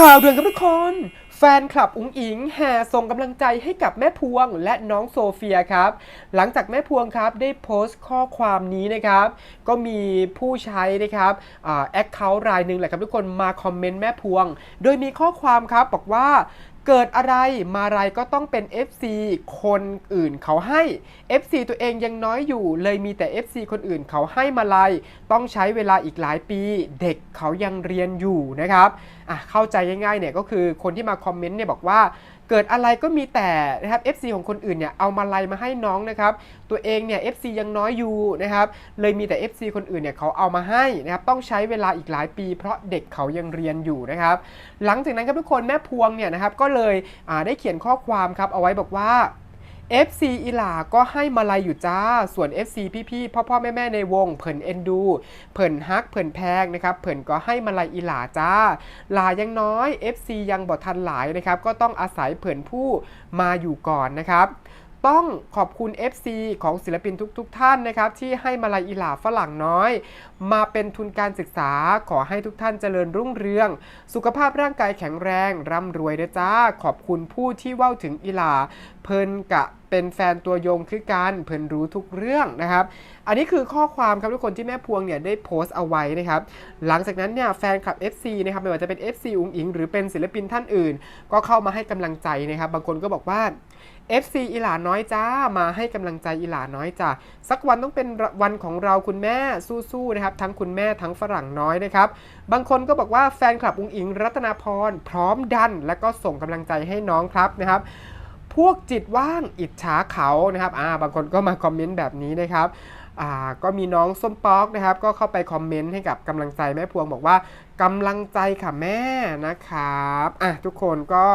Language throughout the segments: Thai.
ข่าวเดือนครับทุกคน แฟนคลับอุ๋งอิงแห่ส่งกำลังใจให้กับแม่พวงและน้องโซเฟียครับ หลังจากแม่พวงครับได้โพสต์ข้อความนี้นะครับ ก็มีผู้ใช้นะครับแอคเคาท์รายหนึ่งแหละครับทุกคนมาคอมเมนต์แม่พวง โดยมีข้อความครับบอกว่า เกิดอะไรมาอะไรก็ต้องเป็น FC คนอื่นเขาให้ FC ตัวเองยังน้อยอยู่ เลยมีแต่ FC คนอื่นเขาให้มาลัย ต้องใช้เวลาอีกหลายปี เด็กเขายังเรียนอยู่นะครับอะเข้าใจง่ายๆเนี่ยก็คือคนที่มาคอมเมนต์เนี่ยบอกว่าเกิดอะไรก็มีแต่นะครับ FC ของคนอื่นเนี่ยเอามาลัยมาให้น้องนะครับ ตัวเองเนี่ย FC ยังน้อยอยู่นะครับ เลยมีแต่ FC คนอื่นเนี่ยเขาเอามาให้นะครับ ต้องใช้เวลาอีกหลายปี เพราะเด็กเขายังเรียนอยู่นะครับ หลังจากนั้นครับทุกคนแม่พวงเนี่ยนะครับก็เลยได้เขียนข้อความครับเอาไว้บอกว่า FC อีหลาก็ให้มาลัยอยู่จ้า ส่วน FC พี่ๆ พ่อพ่อแม่แม่ๆ ในวงเผินเอ็นดูเผินฮักเผินแพงนะครับเผินก็ให้มาลัยอีหลาจ้า หลายังน้อย FC ยังบ่ทันหลายนะครับ ก็ต้องอาศัยเผินผู้มาอยู่ก่อนนะครับ ต้องขอบคุณ FC ของศิลปินทุก ๆทท่านนะครับ ที่ให้มาลายอีหลาฝรั่งน้อย มาเป็นทุนการศึกษาขอให้ทุกท่านเจริญรุ่งเรือง สุขภาพร่างกายแข็งแรง ร่ำรวยนะจ้า ขอบคุณผู้ที่เว้าถึงอีหลาเพิ่นกะเป็นแฟนตัวยงคือการเพิ่นรู้ทุกเรื่องนะครับ อันนี้คือข้อความครับทุกคนที่แม่พวงเนี่ยได้โพสต์เอาไว้นะครับ หลังจากนั้นเนี่ยแฟนคลับ FC นะครับไม่ว่าจะเป็น FC อุงอิง หรือเป็นศิลปินท่านอื่น ก็เข้ามาให้กำลังใจนะครับ บางคนก็บอกว่า FC อีหลาน้อยจ้ามาให้กำลังใจอีหลาน้อยจ้าสักวันต้องเป็นวันของเราคุณแม่สู้ๆนะครับ ทั้งคุณแม่ทั้งฝรั่งน้อยนะครับ บางคนก็บอกว่าแฟนคลับอุงอิง รัตนาพรพร้อมดัน และก็ส่งกำลังใจให้น้องครับนะครับพวกจิตว่างอิจฉาเขานะครับอ่าบางคนก็มาคอมเมนต์แบบนี้นะครับอ่าก็มีน้องส้มป๊อกนะครับ ก็เข้าไปคอมเมนต์ให้กับกำลังใจแม่พวงบอกว่ากำลังใจค่ะแม่นะครับอะทุกคนก็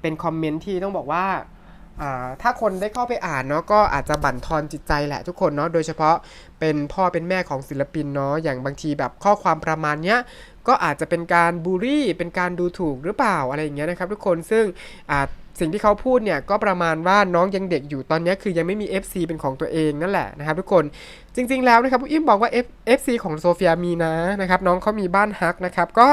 เป็นคอมเมนต์ที่ต้องบอกว่าถ้าคนได้เข้าไปอ่านเนาะก็อาจจะบั่นทอนจิตใจแหละทุกคนเนาะโดยเฉพาะเป็นพ่อเป็นแม่ของศิลปินเนาะอย่างบางทีแบบข้อความประมาณเนี้ยก็อาจจะเป็นการบูลลี่ เป็นการดูถูกหรือเปล่าอะไรอย่างเงี้ยนะครับ ทุกคนซึ่งสิ่งที่เขาพูดเนี่ยก็ประมาณว่าน้องยังเด็กอยู่ตอนนี้คือยังไม่มี FC เป็นของตัวเองนั่นแหละนะครับทุกคนจริง ๆแล้วนะครับพี่อิมบอกว่า F FC ของโซเฟียมีนะนะครับน้องเขามีบ้านฮักนะครับก็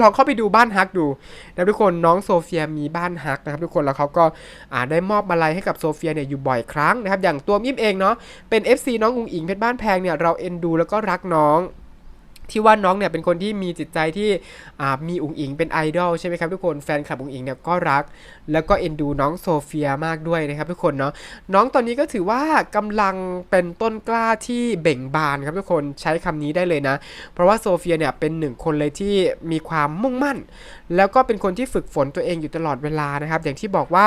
ลองเข้าไปดูบ้านฮักดูนะทุกคนน้องโซเฟียมีบ้านฮักนะครับทุกคนแล้วเขาก็อ่าได้มอบมาลัยให้กับโซเฟียเนี่ยอยู่บ่อยครั้งนะครับอย่างตัวมิมเองเนาะเป็น FC น้องอุงอิงเพชรบ้านแพงเนี่ยเราเอ็นดูแล้วก็รักน้อง ที่ว่าน้องเนี่ยเป็นคนที่มีจิตใจที่มีอุ๋งอิงเป็นไอดอลใช่ไหมครับทุกคนแฟนคลับอุ๋งอิงเนี่ยก็รัก แล้วก็เอ็นดูน้องโซเฟียมากด้วยนะครับทุกคนเนาะน้องตอนนี้ก็ถือว่ากำลังเป็นต้นกล้าที่เบ่งบานครับทุกคนใช้คำนี้ได้เลยนะ เพราะว่าโซเฟียเนี่ยเป็นหนึ่งคนเลยที่มีความมุ่งมั่น แล้วก็เป็นคนที่ฝึกฝนตัวเองอยู่ตลอดเวลานะครับ อย่างที่บอกว่า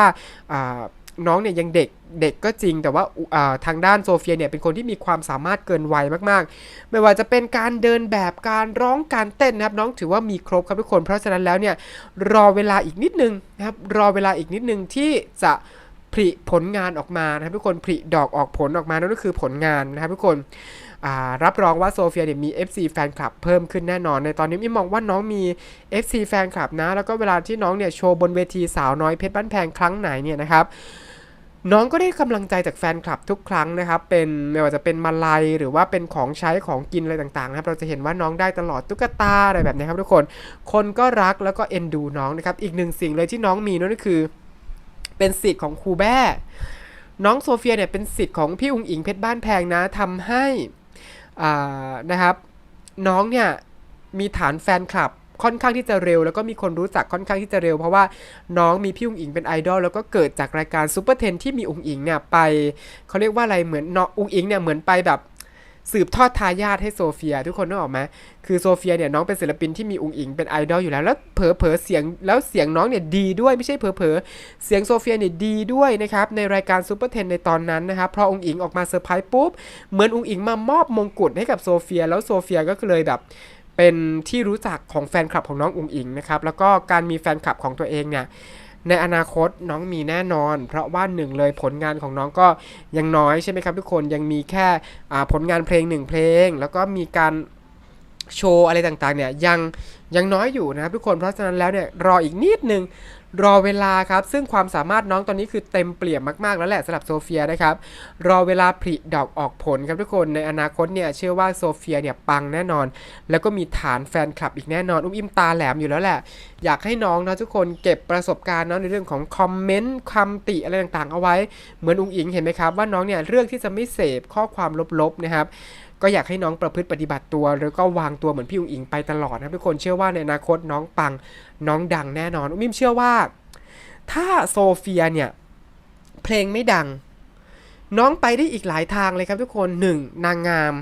น้องเนี่ยยังเด็ก เด็กก็จริง แต่ว่าาทางด้านโซเฟียเนี่ยเป็นคนที่มีความสามารถเกินวัยมากๆ ไม่ว่าจะเป็นการเดินแบบการร้องการเต้นนะครับ น้องถือว่ามีครบครับทุกคน เพราะฉะนั้นแล้วเนี่ยรอเวลาอีกนิดนึงนะครับรอเวลาอีกนิดนึงที่จะผลิผลงานออกมานะครับทุกคนผลิดอกออกผลออกมานั่นก็คือผลงานนะครับทุกคนรับรองว่าโซเฟียเนี่ยมี FC แฟนคลับเพิ่มขึ้นแน่นอน ในตอนนี้มิมองว่าน้องมี FC แฟนคลับนะ แล้วก็เวลาที่น้องเนี่ยโชว์บนเวทีสาวน้อยเพชรบ้านแพงครั้งไหนเนี่ยนะครับ น้องก็ได้กำลังใจจากแฟนคลับทุกครั้งนะครับ เป็นไม่ว่าจะเป็นมาลัยหรือว่าเป็นของใช้ของกินอะไรต่างๆนะครับ เราจะเห็นว่าน้องได้ตลอดตุ๊กตาอะไรแบบนี้ครับทุกคน คนก็รักแล้วก็เอ็นดูน้องนะครับ อีกหนึ่งสิ่งเลยที่น้องมีนั่นก็คือ เป็นสิทธิ์ของครูแบ้น้องโซเฟียเนี่ยเป็นสิทธิ์ของพี่อุงอิงเพชรบ้านแพงนะทำให้อ่านะครับ น้องเนี่ยมีฐานแฟนคลับ ค่อนข้างที่จะเร็ว แล้วก็มีคนรู้จักค่อนข้างที่จะเร็ว เพราะว่าน้องมีพี่อุงอิงเป็นไอดอลแล้วก็เกิดจากรายการซูเปอร์เทนที่มีอุงอิงเนี่ยไปเขาเรียกว่าอะไรเหมือนน้องอุงอิงเนี่ยเหมือนไปแบบสืบทอดทายาทให้โซเฟีย ทุกคนนึกออกไหมคือโซเฟียเนี่ยน้องเป็นศิลปินที่มีอุงอิงเป็นไอดอลอยู่แล้ว แล้วเผลอเผลอเสียงแล้วเสียงน้องเนี่ยดีด้วยไม่ใช่เผลอเผลอเสียงโซเฟียเนี่ยดีด้วยนะครับในรายการซูเปอร์เทนในตอนนั้นนะครับพออุงอิงออกมาเซอร์ไพรส์ปุ๊บเหมือนอุงอิงมามอบมงกุฎให้กับโซเฟีย แล้วโซเฟียก็เลยแบบ เป็นที่รู้จักของแฟนคลับของน้องอุ๋งอิงนะครับแล้วก็การมีแฟนคลับของตัวเองเนี่ยในอนาคตน้องมีแน่นอน เพราะว่าหนึ่งเลยผลงานของน้องก็ยังน้อยใช่ไหมครับทุกคนยังมีแค่ผลงานเพลงหนึ่งเพลง แล้วก็มีการ โชว์อะไรต่างๆเนี่ยยังยังน้อยอยู่นะครับทุกคนเพราะฉะนั้นแล้วเนี่ยรออีกนิดนึงรอเวลาครับ ซึ่งความสามารถน้องตอนนี้คือเต็มเปี่ยมมากๆ แล้วแหละสำหรับโซเฟียนะครับ รอเวลาผลิดอกออกผลครับทุกคนในอนาคตเนี่ยเชื่อว่าโซเฟียเนี่ยปังแน่นอน แล้วก็มีฐานแฟนคลับอีกแน่นอน อุ้มอิมตาแหลมอยู่แล้วแหละ อยากให้น้องนะทุกคนเก็บประสบการณ์เนาะในเรื่องของคอมเมนต์คำติอะไรต่างๆ เอาไว้เหมือนอุ้งอิงเห็นไหมครับว่าน้องเนี่ยเลือกที่จะไม่เสพข้อความลบๆนะครับ ก็อยากให้น้องประพฤติปฏิบัติตัว แล้วก็วางตัวเหมือนพี่อุ้งอิงไปตลอดนะทุกคนเชื่อว่าในอนาคตน้องปังน้องดังแน่นอนอุ้มิมเชื่อว่า ถ้าโซเฟียเนี่ยเพลงไม่ดัง น้องไปได้อีกหลายทางเลยครับทุกคน 1. นางงาม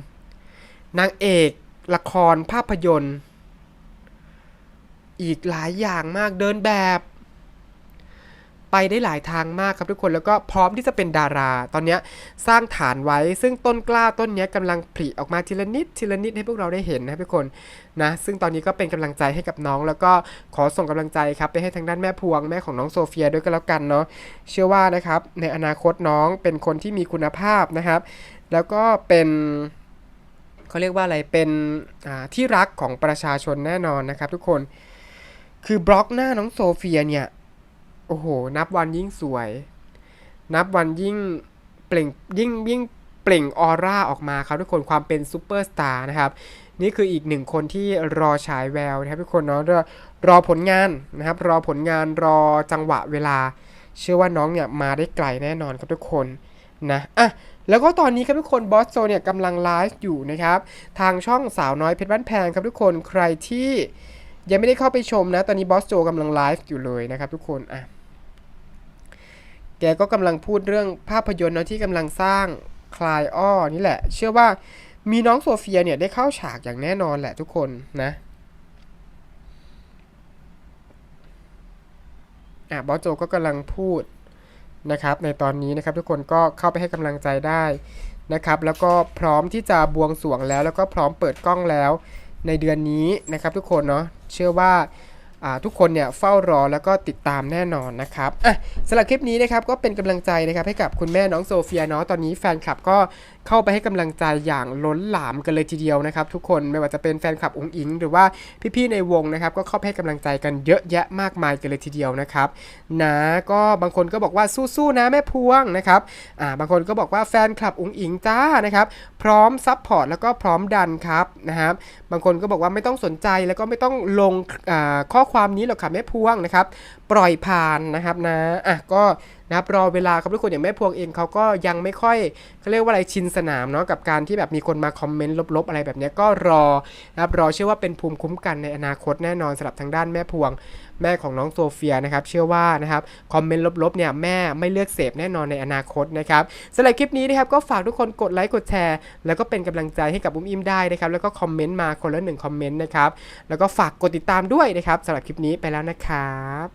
นางเอก ละครภาพยนตร์ อีกหลายอย่างมากเดินแบบ ไปได้หลายทางมากครับทุกคนแล้วก็พร้อมที่จะเป็นดารา ตอนนี้สร้างฐานไว้ ซึ่งต้นกล้าต้นนี้ยกำลังผลิออกมาทีละนิดทีละนิดให้พวกเราได้เห็นนะทุกคนนะซึ่งตอนนี้ก็เป็นกำลังใจให้กับน้อง แล้วก็ขอส่งกำลังใจครับไปให้ทางด้านแม่พวงแม่ของน้องโซเฟียด้วยก็แล้วกันเนาะเชื่อว่านะครับในอนาคตน้องเป็นคนที่มีคุณภาพนะครับ แล้วก็เป็นเขาเรียกว่าอะไรเป็นที่รักของประชาชนแน่นอนนะครับ ทุกคนคือบล็อกหน้าน้องโซเฟียเนี่ย โอ้โห นับวันยิ่งสวย นับวันยิ่งเปล่งยิ่งยิ่งเปล่งออร่าออกมาครับทุกคนความเป็นซูเปอร์สตาร์นะครับ นี่คืออีกหนึ่งคนที่รอฉายแววนะครับทุกคนเนาะรอรอผลงานนะครับ รอผลงานรอจังหวะเวลา เชื่อว่าน้องเนี่ยมาได้ไกลแน่นอนครับทุกคนนะอะแล้วก็ตอนนี้ครับทุกคนบอสโซเนี่ยกำลังไลฟ์อยู่นะครับ ทางช่องสาวน้อยเพชรบ้านแพงครับทุกคนใครที่ยังไม่ได้เข้าไปชมนะ ตอนนี้บอสโจกำลังไลฟ์อยู่เลยนะครับทุกคนอะ แกก็กำลังพูดเรื่องภาพยนตร์เนาะที่กำลังสร้างคลายอ้อนี่แหละ เชื่อว่ามีน้องโซเฟียเนี่ยได้เข้าฉากอย่างแน่นอนแหละทุกคนนะอะบอสโจก็กำลังพูดนะครับ ในตอนนี้นะครับทุกคนก็เข้าไปให้กำลังใจได้นะครับ แล้วก็พร้อมที่จะบวงสรวงแล้ว แล้วก็พร้อมเปิดกล้องแล้วในเดือนนี้นะครับทุกคนเนาะเชื่อว่า ทุกคนเนี่ยเฝ้ารอแล้วก็ติดตามแน่นอนนะครับอะสำหรับคลิปนี้นะครับก็เป็นกำลังใจนะครับให้กับคุณแม่น้องโซเฟียเนาะตอนนี้แฟนคลับก็ เข้าไปให้กำลังใจอย่างล้นหลามกันเลยทีเดียวนะครับ ทุกคนไม่ว่าจะเป็นแฟนคลับองค์อิง หรือว่าพี่ๆในวงนะครับ ก็เข้าไปให้กำลังใจกันเยอะแยะมากมายกันเลยทีเดียวนะครับนะก็บางคนก็บอกว่าสู้ๆนะแม่พวงนะครับอ่าบางคนก็บอกว่าแฟนคลับองค์อิงจ้านะครับ พร้อมซัพพอร์ตแล้วก็พร้อมดันครับนะครับบางคนก็บอกว่าไม่ต้องสนใจแล้วก็ไม่ต้องลงข้อความนี้หรอกค่ะแม่พวงนะครับ ปล่อยผ่านนะครับนะอะก็ นะครับรอเวลาครับทุกคนอย่างแม่พวงเองเขาก็ยังไม่ค่อยเขาเรียกว่าอะไรชินสนามเนาะกับการที่แบบมีคนมาคอมเมนต์ลบๆอะไรแบบนี้ก็รอนะครับรอเชื่อว่าเป็นภูมิคุ้มกันในอนาคตแน่นอนสำหรับทางด้านแม่พวงแม่ของน้องโซเฟียนะครับเชื่อว่านะครับคอมเมนต์ลบๆเนี่ยแม่ไม่เลือกเสพแน่นอนในอนาคตนะครับสำหรับคลิปนี้นะครับก็ฝากทุกคนกดไลค์กดแชร์ แล้วก็เป็นกำลังใจให้กับอุ้มอิมได้นะครับแล้วก็คอมเมนต์มาคนละหนึ่งคอมเมนต์นะครับแล้วก็ฝากกดติดตามด้วยนะครับสำหรับคลิปนี้ไปแล้วนะครับ